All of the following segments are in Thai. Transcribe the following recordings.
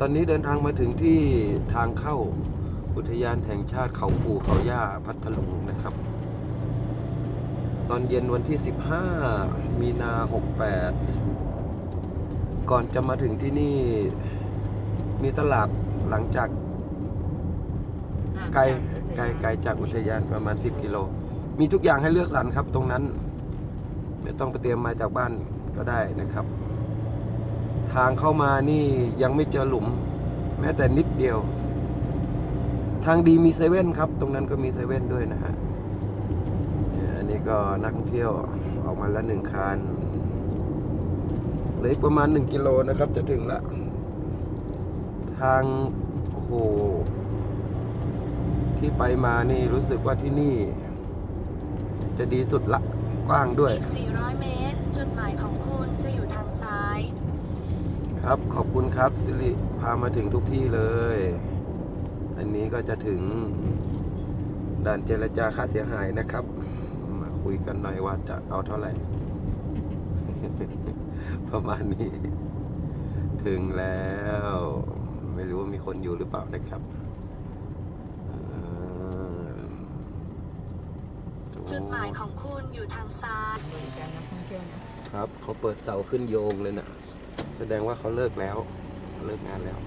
ตอนนี้เดินทางมาถึงที่ทางเข้าอุทยานแห่งชาติเขาปู่เขาย่าพัทลุงนะครับ ตอนเย็นวันที่ 15 มีนา 68 ก่อนจะมาถึงที่นี่มีตลาดหลังจากไกลไกลไกลจากอุทยานประมาณ 10 กิโล มีทุกอย่างให้เลือกสรรครับตรงนั้น ไม่ต้องไปเตรียมมาจากบ้านก็ได้นะครับ ทางเข้ามานี่ยังไม่เจอหลุม แม้แต่นิดเดียว ทางดีมีเซเว่นครับ ตรงนั้นก็มีเซเว่นด้วยนะฮะนี่ยอันนี้ก็นักท่องเที่ยวออกมาล้วหนึ่งคันเหลือประมาณหนึ่งกิโลนะครับ จะถึงละ ทาง โอ้โห ที่ไปมานี่รู้สึกว่าที่นี่ จะดีสุดละ กว้างด้วยอีก400 เมตร จุดหมายของคุณจะอยู่ทางซ้าย ครับขอบคุณครับสิริพามาถึงทุกที่เลย อันนี้ก็จะถึงด่านเจรจาค่าเสียหายนะครับ มาคุยกันหน่อยว่าจะเอาเท่าไหร่ ประมาณนี้ ถึงแล้ว ไม่รู้ว่ามีคนอยู่หรือเปล่านะครับเอ่อจุดหมายของคุณอยู่ทางซ้ายบริการนักท่องเที่ยวนะครับเขาเปิดเสาขึ้นโยงเลยนะ แสดงว่าเขาเลิกแล้ว เลิกงานแล้ว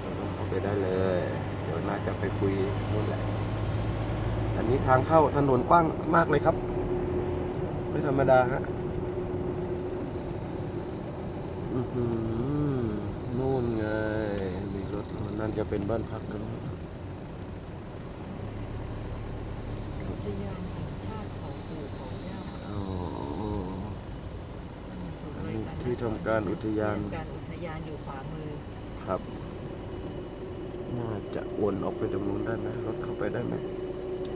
เราต้องเข้าไปได้เลย เดี๋ยวน่าจะไปคุยนู่นแหละ อันนี้ทางเข้าถนนกว้างมากเลยครับ ไม่ธรรมดาฮะนู่นไง มีรถนั่นจะเป็นบ้านพักกันอุทยานแห่งชาติเขาปู่เขาย่า อ๋อ ศูนย์ อัน บริ นี้ การ ที่ทำการอุทยาน การอุทยานอยู่ขวามือ ครับ น่าจะวนออกไปตรงนู้นได้ไหมรถเข้าไปได้ไหม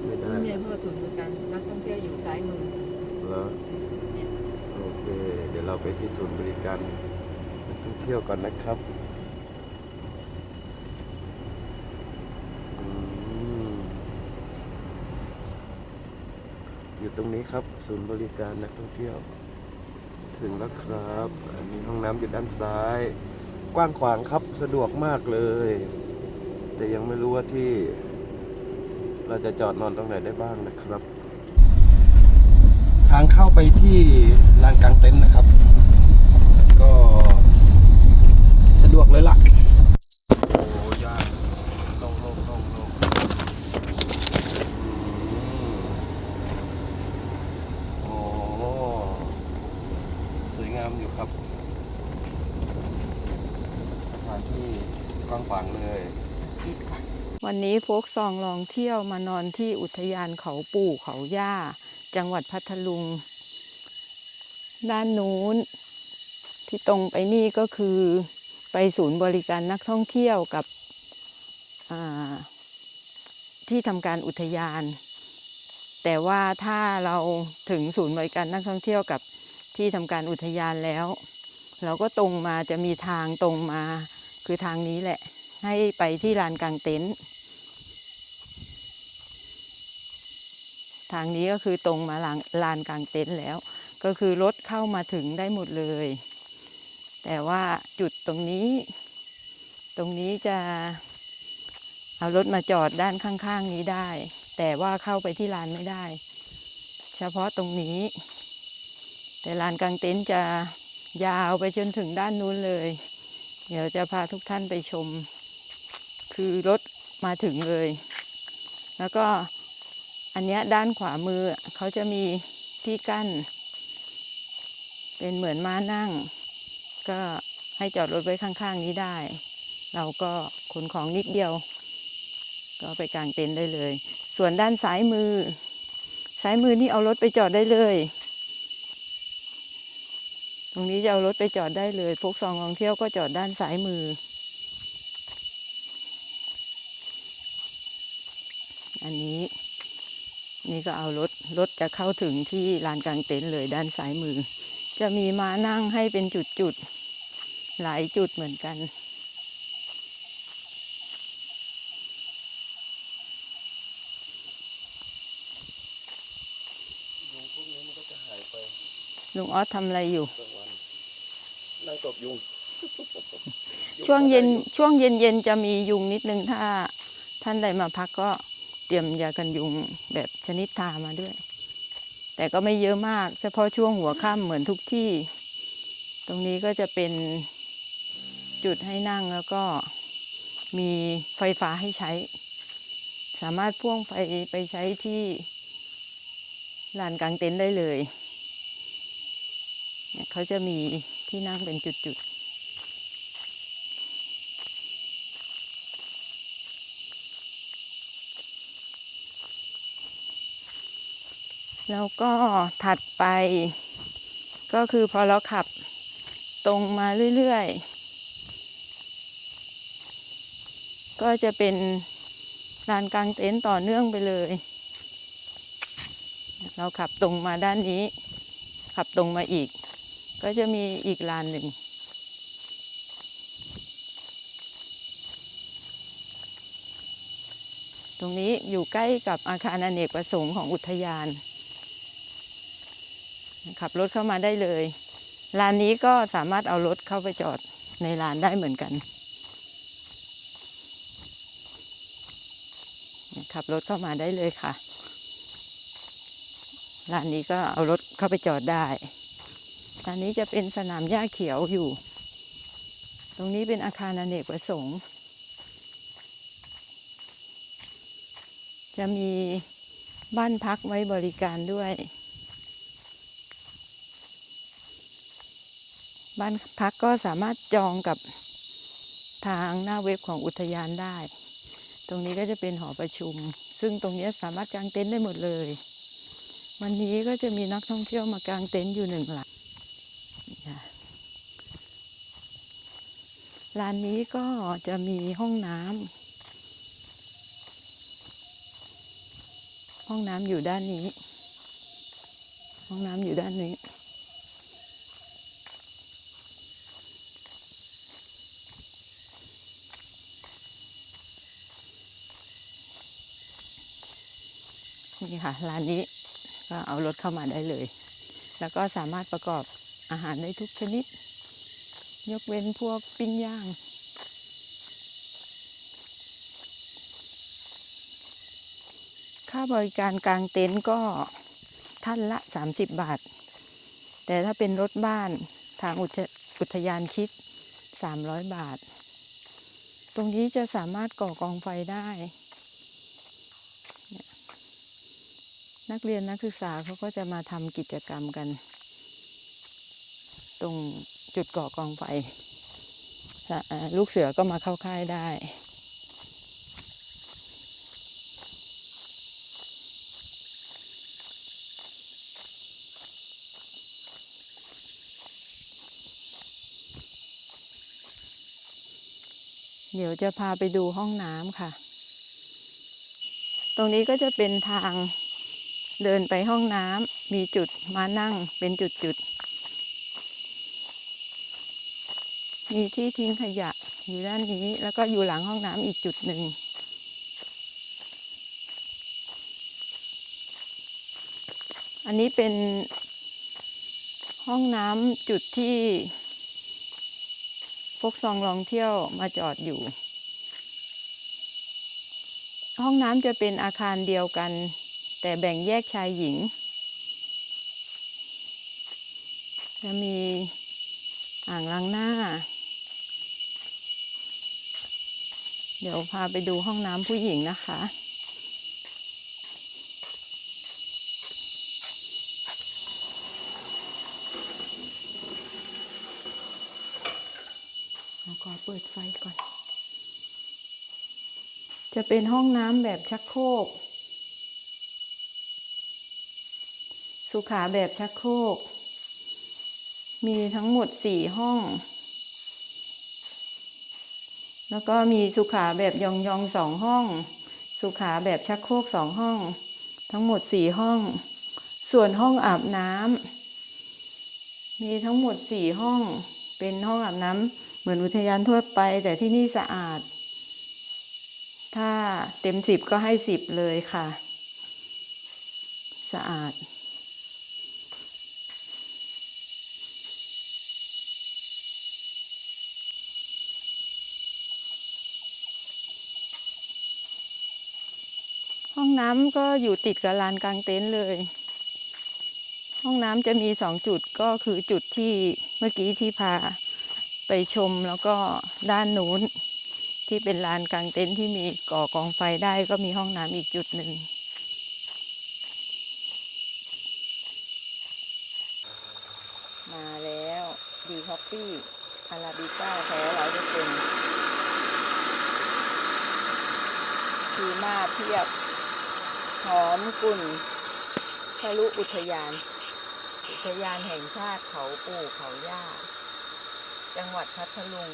ไม่ได้นี่เนี่ยเพราะว่าศูนย์บริการนักท่องเที่ยวอยู่ซ้ายมือแล้วโอเค เดี๋ยวเราไปที่ศูนย์บริการนักท่องเที่ยวก่อนนะครับอืมอยู่ตรงนี้ครับ ศูนย์บริการนักท่องเที่ยว ถึงแล้วครับมีห้องน้ำอยู่ด้านซ้าย กว้างขวางครับสะดวกมากเลย แต่ยังไม่รู้ว่าที่ เราจะจอดนอนตรงไหนได้บ้างนะครับ ทางเข้าไปที่ลานกลางเต็นท์นะครับ ก็สะดวกเลยล่ะ โอ้ยากลงลงลงลงอืมโอ้สวยงามอยู่ครับสถานที่กว้างขวางเลย วันนี้โฟกซองลองเที่ยวมานอนที่อุทยานเขาปู่เขาย่า จังหวัดพัทลุง ด้านนู้น ที่ตรงไปนี่ก็คือไปศูนย์บริการนักท่องเที่ยวกับที่ทำการอุทยาน แต่ว่าถ้าเราถึงศูนย์บริการนักท่องเที่ยวกับที่ทำการอุทยานแล้ว เราก็ตรงมาจะมีทางตรงมาคือทางนี้แหละ ให้ไปที่ลานกลางเต็นท์ ทางนี้ก็คือตรงมาลานลานกลางเต็นท์แล้ว ก็คือรถเข้ามาถึงได้หมดเลย แต่ว่าจุดตรงนี้ ตรงนี้จะเอารถมาจอดด้านข้าง ๆ นี้ได้ แต่ว่าเข้าไปที่ลานไม่ได้ เฉพาะตรงนี้ แต่ลานกลางเต็นท์จะยาวไปจนถึงด้านนู้นเลย เดี๋ยวจะพาทุกท่านไปชม คือรถมาถึงเลย แล้วก็ อันเนี้ยด้านขวามือเขาจะมีที่กั้น เป็นเหมือนม้านั่ง ก็ให้จอดรถไว้ข้างๆนี้ได้ เราก็ขนของนิดเดียว ก็ไปกางเต็นท์ได้เลย ส่วนด้านซ้ายมือ ซ้ายมือนี่เอารถไปจอดได้เลย ตรงนี้จะเอารถไปจอดได้เลยพวกซองท่องเที่ยวก็จอดด้านซ้ายมืออันนี้ นี่ก็เอารถรถจะเข้าถึงที่ลานกลางเต็นท์เลยด้านซ้ายมือ จะมีมานั่งให้เป็นจุดๆ หลายจุดเหมือนกันยุงพวกนี้มันก็จะหายไปลุงออสทำอะไรอยู่กลางวันนั่งตบยุง ช่วงเย็นช่วงเย็นเย็นจะมียุงนิดนึงถ้าท่านใดมาพักก็ เตรียมยากันยุงแบบชนิดทามาด้วย แต่ก็ไม่เยอะมาก เฉพาะช่วงหัวค่ำเหมือนทุกที่ ตรงนี้ก็จะเป็นจุดให้นั่งแล้วก็มีไฟฟ้าให้ใช้ สามารถพ่วงไฟไปใช้ที่ลานกลางเต็นท์ได้เลยเนี่ยเขาจะมีที่นั่งเป็นจุดๆ แล้วก็ถัดไปก็คือพอเราขับตรงมาเรื่อยๆ ก็จะเป็นลานกลางเต็นท์ต่อเนื่องไปเลย เราขับตรงมาด้านนี้ ขับตรงมาอีก ก็จะมีอีกลานหนึ่ง ตรงนี้อยู่ใกล้กับอาคารอเนกประสงค์ของอุทยาน ขับรถเข้ามาได้เลยลานนี้ก็สามารถเอารถเข้าไปจอดในลานได้เหมือนกัน ขับรถเข้ามาได้เลยค่ะลานนี้ก็เอารถเข้าไปจอดได้ลานนี้จะเป็นสนามหญ้าเขียวอยู่ ตรงนี้เป็นอาคารอเนกประสงค์ จะมีบ้านพักไว้บริการด้วย บ้านพักก็สามารถจองกับทางหน้าเว็บของอุทยานได้ ตรงนี้ก็จะเป็นหอประชุม ซึ่งตรงนี้สามารถกางเต็นท์ได้หมดเลย วันนี้ก็จะมีนักท่องเที่ยวมากางเต็นท์อยู่หนึ่งหลังร้านนี้ก็จะมีห้องน้ำห้องน้ำอยู่ด้านนี้ ห้องน้ำอยู่ด้านนี้ นี่ค่ะ ร้านนี้ก็เอารถเข้ามาได้เลย แล้วก็สามารถประกอบอาหารได้ทุกชนิด ยกเว้นพวกปิ้งย่างค่าบริการกลางเต็นท์ก็ท่านละ 30 บาท แต่ถ้าเป็นรถบ้านทางอุทอทยานคิด 300 บาท ตรงนี้จะสามารถก่อกองไฟได้เนี่ย นักเรียนนักศึกษาเขาก็จะมาทำกิจกรรมกัน ตรงจุดก่อกองไฟลูกเสือก็มาเข้าค่ายได้เดี๋ยวจะพาไปดูห้องน้ำค่ะ ตรงนี้ก็จะเป็นทาง เดินไปห้องน้ำมีจุดมานั่งเป็นจุดๆ มีที่ทิ้งขยะอยู่ด้านนี้แล้วก็อยู่หลังห้องน้ำอีกจุดหนึ่งอันนี้เป็นห้องน้ำจุดที่พวกซองลองเที่ยวมาจอดอยู่ ห้องน้ำจะเป็นอาคารเดียวกัน แต่แบ่งแยกชายหญิง จะมีอ่างล้างหน้า เดี๋ยวพาไปดูห้องน้ำผู้หญิงนะคะ ขอเปิดไฟก่อน จะเป็นห้องน้ำแบบชักโครก สุขาแบบชักโครก มีทั้งหมดสี่ห้อง แล้วก็มีสุขาแบบยองยองสองห้อง สุขาแบบชักโครกสองห้อง ทั้งหมดสี่ห้อง ส่วนห้องอาบน้ำมีทั้งหมดสี่ห้อง เป็นห้องอาบน้ำเหมือนอุทยานทั่วไป แต่ที่นี่สะอาด ถ้าเต็มสิบก็ให้สิบเลยค่ะ สะอาด ต ห้อง น้ำก็อยู่ติดกับลานกลางเต็นท์เลย ห้องน้ำจะมีสองจุดก็คือจุดที่เมื่อกี้ที่พาไปชมแล้วก็ด้านนู้นที่เป็นลานกลางเต็นท์ที่มีก่อกองไฟได้ก็มีห้องน้ำอีกจุดหนึ่งมาแล้วดีคอฟฟี่อาราบิก้าแท้ร้อยเปอร์เซ็นต์ทีมาเทียบ หอมกุ่นทะลุอุทยาน อุทยานแห่งชาติเขาปู่เขาย่า จังหวัดพัทลุง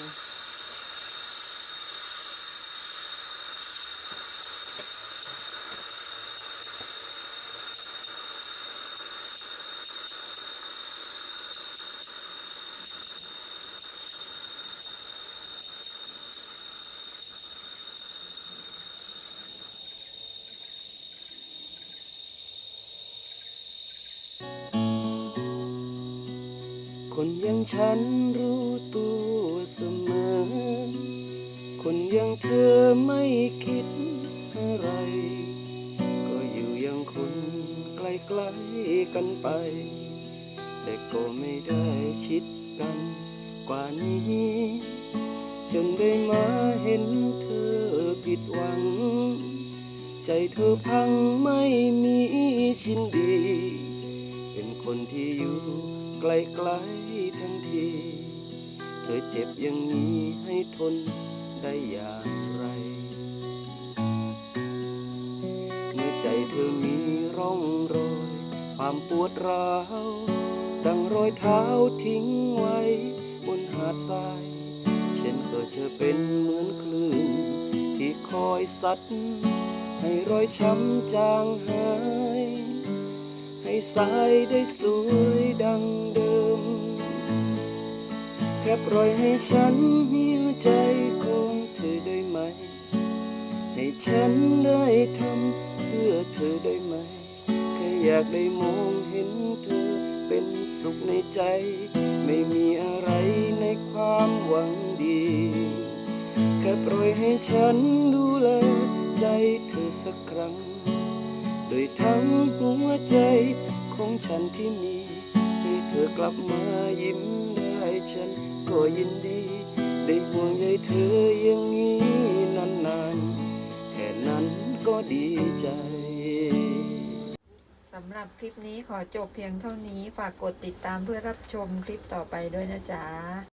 อย่างฉันรู้ตัวเสมอ คนอย่างเธอไม่คิดอะไร ก็อยู่อย่างคนไกลๆกันไป แต่ก็ไม่ได้ชิดกันกว่านี้ จนได้มาเห็นเธอผิดหวัง ใจเธอพังไม่มีชิ้นดี เป็นคนที่อยู่ ไกลๆทั้งที เธอเจ็บอย่างนี้ให้ทนได้อย่างไร เมื่อใจเธอมีร่องรอย ความปวดร้าว ดังรอยเท้าทิ้งไว้ บนหาดทรายเช่นก็จะเป็นเหมือนคลื่น ที่คอยซัดให้รอยช้ำจางหาย ให้สายได้สวยดังเดิม แค่ปล่อยให้ฉันหิวใจของเธอได้ไหม ให้ฉันได้ทำเพื่อเธอได้ไหม แค่อยากได้มองเห็นเธอเป็นสุขในใจ ไม่มีอะไรในความหวังดี แค่ปล่อยให้ฉันดูแลใจเธอสักครั้ง ทั้งหัวใจของฉันที่มีให้เธอกลับมายิ้มได้ฉันก็ยินดี ได้ห่วงใยเธออย่างนี้นานๆ แค่นั้นก็ดีใจสำหรับคลิปนี้ขอจบเพียงเท่านี้ฝากกดติดตามเพื่อรับชมคลิปต่อไปด้วยนะจ๊ะ